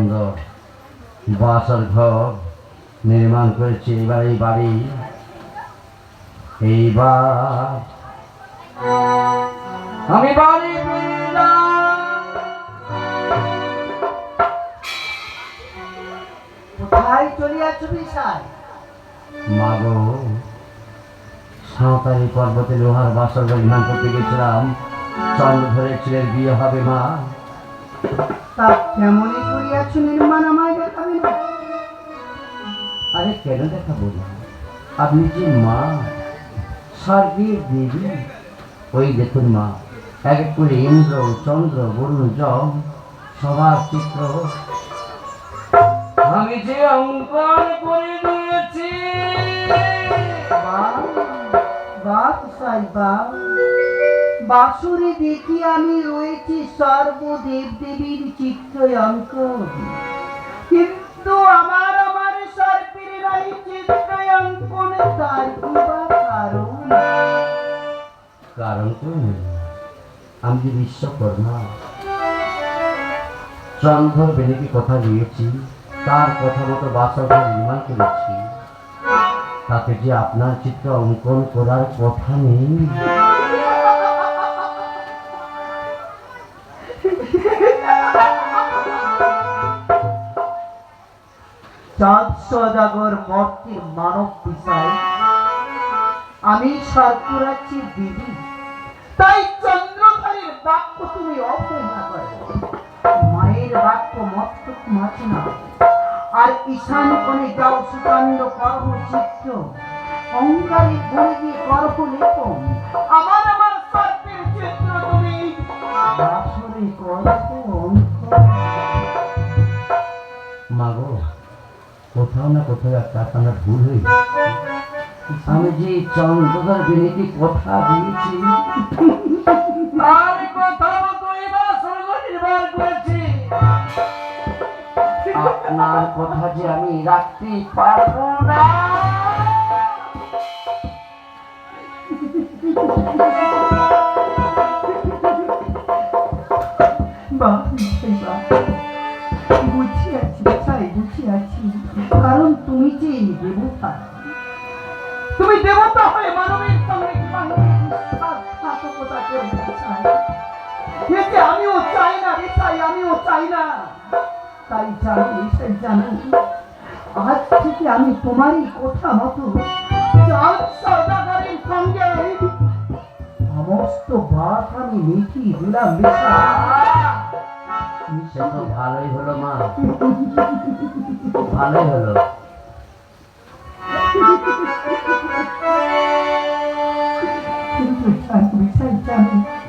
সুন্দর বাসার ঘর নির্মাণ করেছে এবার এই বাড়ি। এইবার আমি বাড়ি কোথায় বিশাল মাগো সাঁওতালি পর্বতে লোহার বাসর নির্মাণ করতে গেছিলাম। চন্দ্র বিয়ে হবে মা। তা কেমনই করিয়াছ নির্মাণ আমায় দেখাবি না আরে কেন দেখাবো না আপনি যে মা? স্বর্গের দেবী? ওই দেখুন মা এক করে ইন্দ্র চন্দ্র বরুণ জম সবার চিত্র। আমি যে অঙ্কন করে দিয়েছি বাহ বাহ বিশাল বাহ। বাসুরে দেখি আমি রয়েছি সর্বদেব দেবীর চিত্র অঙ্কন কিন্তু আমার আমার সর্পের নাই চিত্র অঙ্কন, তার কি কারণ? কারণ তো আমি যে বিশ্বকর্মা, চন্দ্র বেনিকে কথা দিয়েছি তার কথা মতো বাসঘর নির্মাণ করেছি, তাতে যে আপনার চিত্র অঙ্কন করার কথা নেই। চাঁদ সদাগর মর্তির মানব বিষয়। আমি সর্পরাজ্যে দেবী তাই চন্দ্রধারীর বাক্য তুমি অবহেলা করো মায়ের বাক্য মস্তক মাছে না। আর ঈশান কোণে যাও সুকাণ্ড করহ চিত্র অঙ্গারে করে দিয়ে করহ লেপন কোথাও না কোথাও একটা আপনার ভুল হয়ে। আমি যে বেনিকে কথা দিয়েছি আপনার কথা যে আমি রাখতে পারব না। বাহ। যে দেবতা তুমি দেবতা হয়ে মানবের সঙ্গে কীভাবে বিশ্বাসঘাতকতা করতে চাই এ যে আমিও চাই না রে চাই আমিও চাই না। তাই জানো এসে জানো। আজ থেকে আমি তোমারই কথা মতো সমস্ত বাত আমি মিটিয়ে দিলাম ভালোই হলো মা। ভালোই হলো।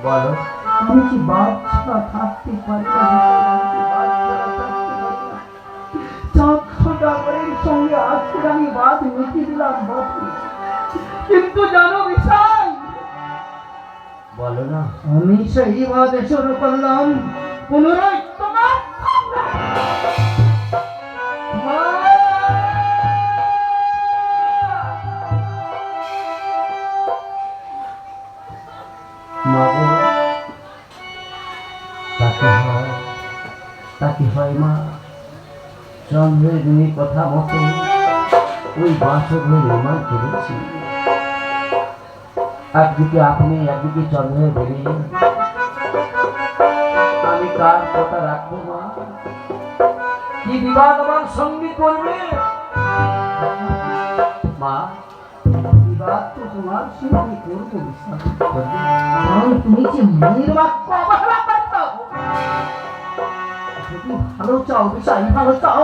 বলো। আমি কি ছাড়া থাকতে পারি না? সঙ্গে আজকের আমি বাদ মিটিয়ে দিলাম কিন্তু জানো বিশাল বলো না। আমি সেই শুরু করলাম। পুনরায় দিনের কথা মতো ওই বাসঘর নির্মাণ করেছি। একদিকে আপনি, একদিকে চন্দ্রের বেরিয়ে আমি কার কথা রাখব মা? কি বিবাদ আমার সঙ্গী করবে? মা তুমি ভালো চাও বিশাল ভালো চাও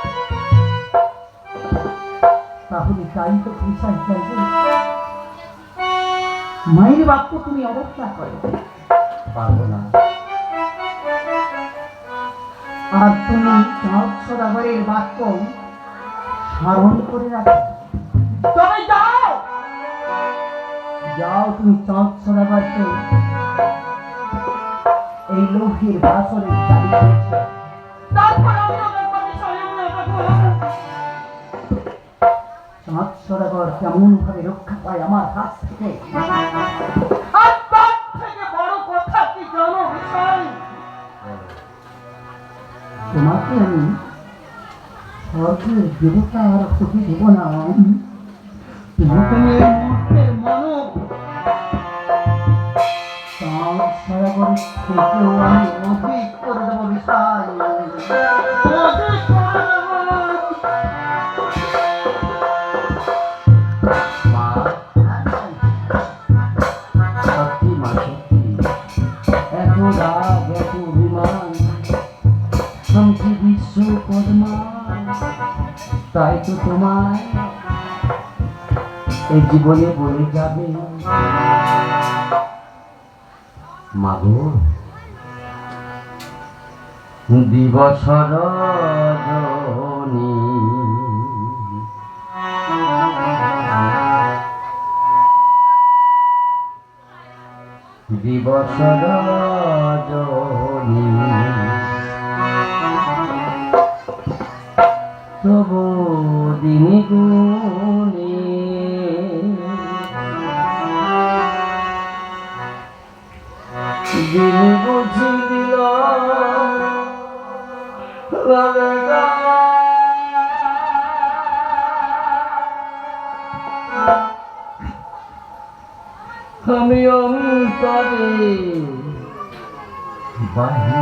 তাহলে তাই তো চাই চাইবে মায়ের বাক্য তুমি অবস্থা করো। পারব না। আর তুমি সদাগরের বাক্য স্মরণ করে রাখো। তবে যাও! যাও তুমি চাঁদ সদাগরকে এই লোকের বাসরে চালিয়ে তারপর চাঁদ সদাগর কেমন ভাবে রক্ষা পায় আমার কাছ থেকে। আর তার বিষয় তোমাকে আমি স্বর্গের দেবতা হতে দেব না তোমাকে আমি অধিক করে দেবো অধিক তাই তো তোমার এই জীবনে বলে যাবে। মাগো দিবস দিবস রজনী তবু গুণে দিন বুঝি দিল আমি অন্তরে মাগো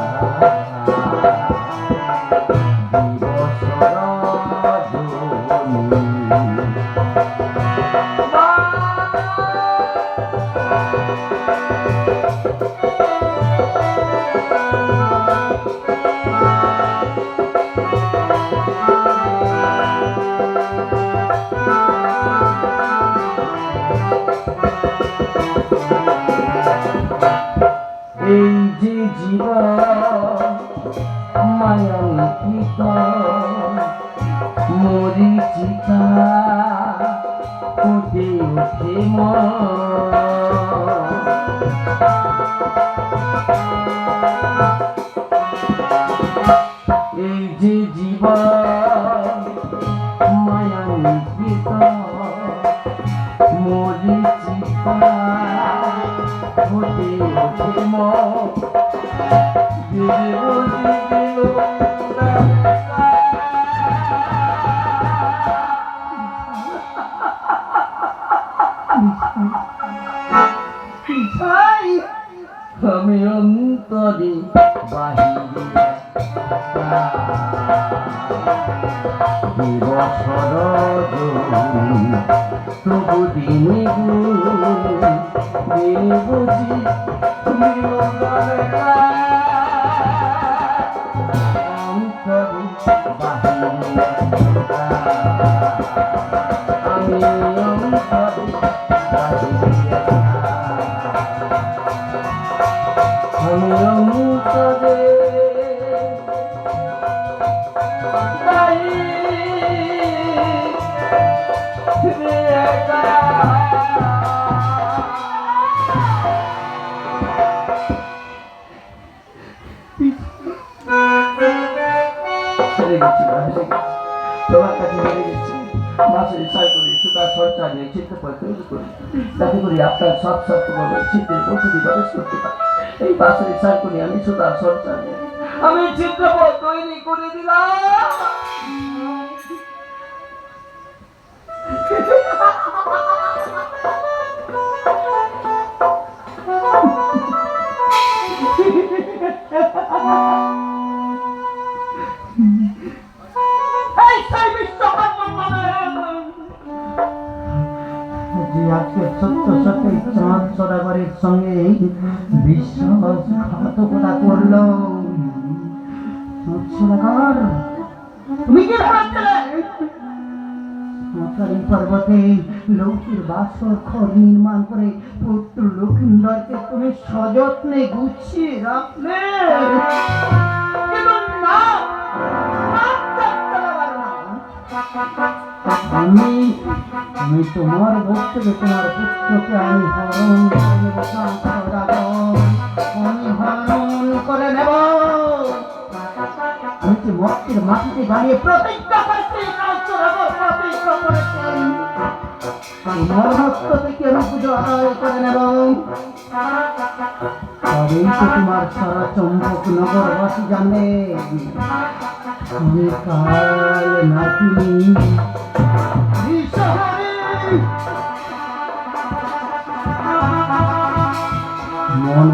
মায়াঙ্কিত মরিচিকা ফুটে ওঠে এই যে জীবন মায়াঙ্কিত মরিচিকা ফুটে মন দিদি বুঝি দিল আমি অন্তরে বাহিরে দিবসর তবু দিনে দিন বুঝি আমি অন্তরে গেছি তোমার কাছে হেরে গেছি মাসের সার করে সুতা সরচা নিয়ে চিত্র পর তৈরি করি যাতে করে আপনার সব বলো চিত্রের পদ্ধতি প্রবেশ করতে পারি এই বাসের সার করে আমি সুতা সরচা নিয়ে আমি চিত্রপট তৈরি করে দিলাম এই সদাগর তুমি কি ভাবছিলে মাতারি পর্বতে লৌকির বাসর ঘর নির্মাণ করে পুত্র লক্ষিন্দরকে তুমি সযত্নে গুছিয়ে রাখলে। আমি আমি তোমার থেকে তোমার পুত্রকে আমি হরণ বানিয়ে প্রতিজ্ঞা করছি সদাগর, প্রতিজ্ঞা করেছি তোমার সারা চম্পক নগরবাসী নাকি মন